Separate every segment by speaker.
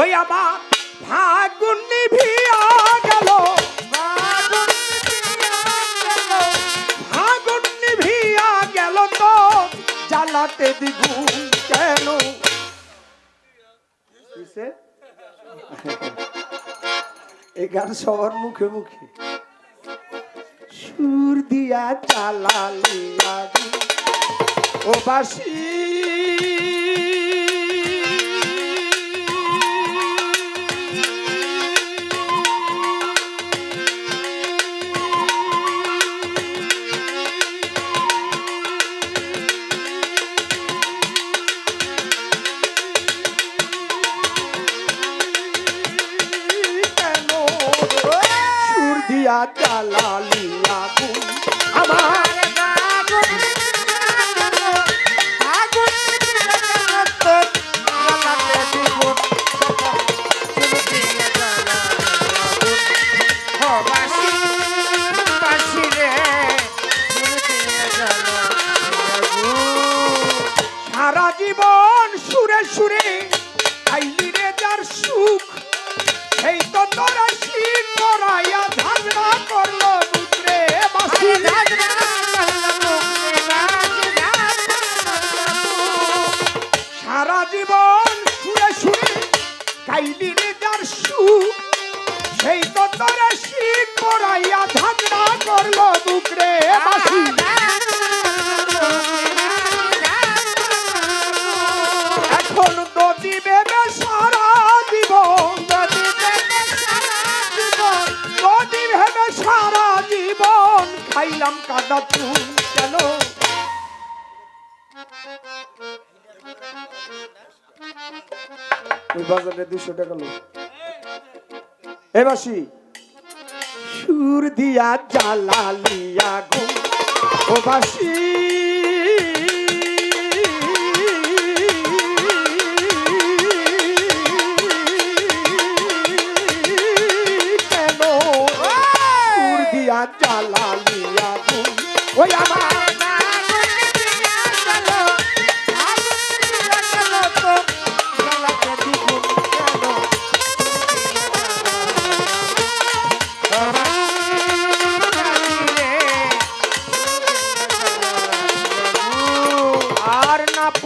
Speaker 1: ওই আমার ফাগুন নিভিয়া গেল। ফাগুন নিভিয়া গেল। তো জ্বালাতে দ্বিগুণ কেন? এই গান সবার মুখে মুখে। সুর দিয়া চালালি আগুন। ও বাসি দিয়া চালালি আগুন আমার সারা জীবন সুরে সুরে গাইলি রে যার সুখ সেই তো তোরা শিখ করাইয়া ঝগড়া করল দুধরে বাসি এখন তো দিবে সারা জীবন সারা জীবন, খাইলাম কাদা চুন কেন? ওই বাজারে দুশো টাকা লোক এবাসি সুর দিয়া জ্বালালিয়া গো ও বাসি কেন? সুর দিয়া জ্বালালিয়া গো ওই আমার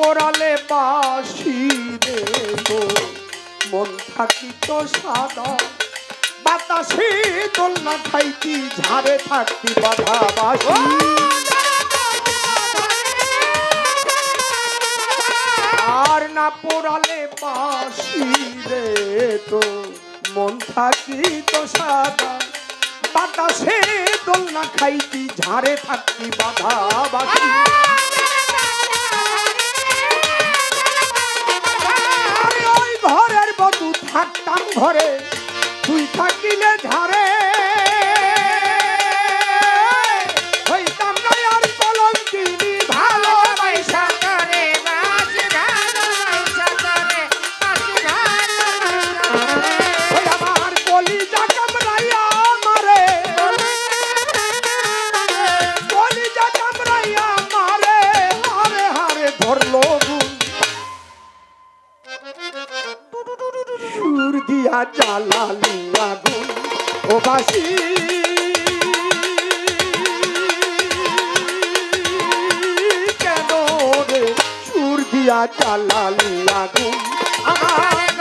Speaker 1: না পড়ালে বাসি গো মন থাকিত সাদা। বাতাসে দোলনা খাইতি ঝাড়ে থাকতি বাধা বাসি। আর না পড়ালে বাসি রে তো। মন থাকিত সাদা। বাতাসে দোলনা খাইতি ঝাড়ে থাকতি বাধা বাসি। আমি ওই ঘরের বধু থাকতাম ঘরে। তুই থাকিলে ঝাড়ে জ্বালালি আগুন ও বাসি। কেন রে সুর দিয়া জ্বালালি আগুন? আমার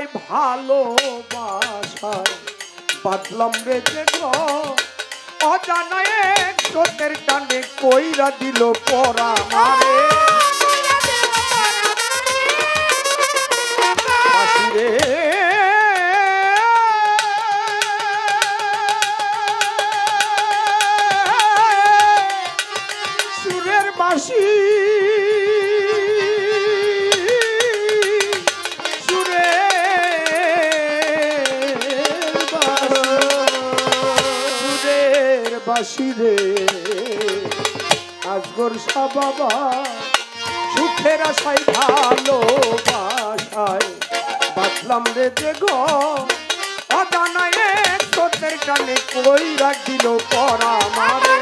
Speaker 1: আশায় ভালোবাসায় বাদলাম রে যে। অজানায় স্রোতের টানে কইরা দিল পরা মারে রে বাসি রে। আজগর বাবা সুখের আশাই ভালোবাসা আসলাম রে যে গো তোদের কানে কই রাখ দিল পরা মারে।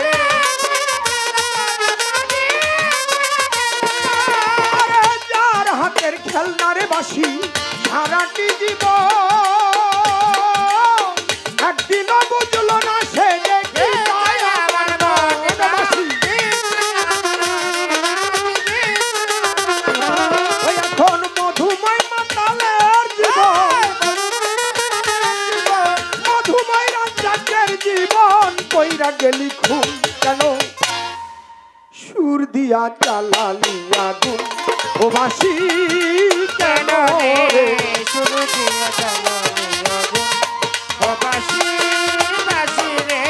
Speaker 1: যার হাতের খেলনারে বাসি সারাটি জীব কইরা গেলি খুন কেন? সুর দিয়া চালালি আগুন। ও বাসি কেন রে?
Speaker 2: শুরু দিয়ে জ্বালানি আগুন। ও বাঁশি, বাঁশি রে,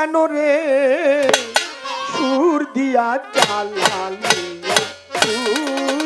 Speaker 1: কেন রে। সুর দিয়া চাল সুর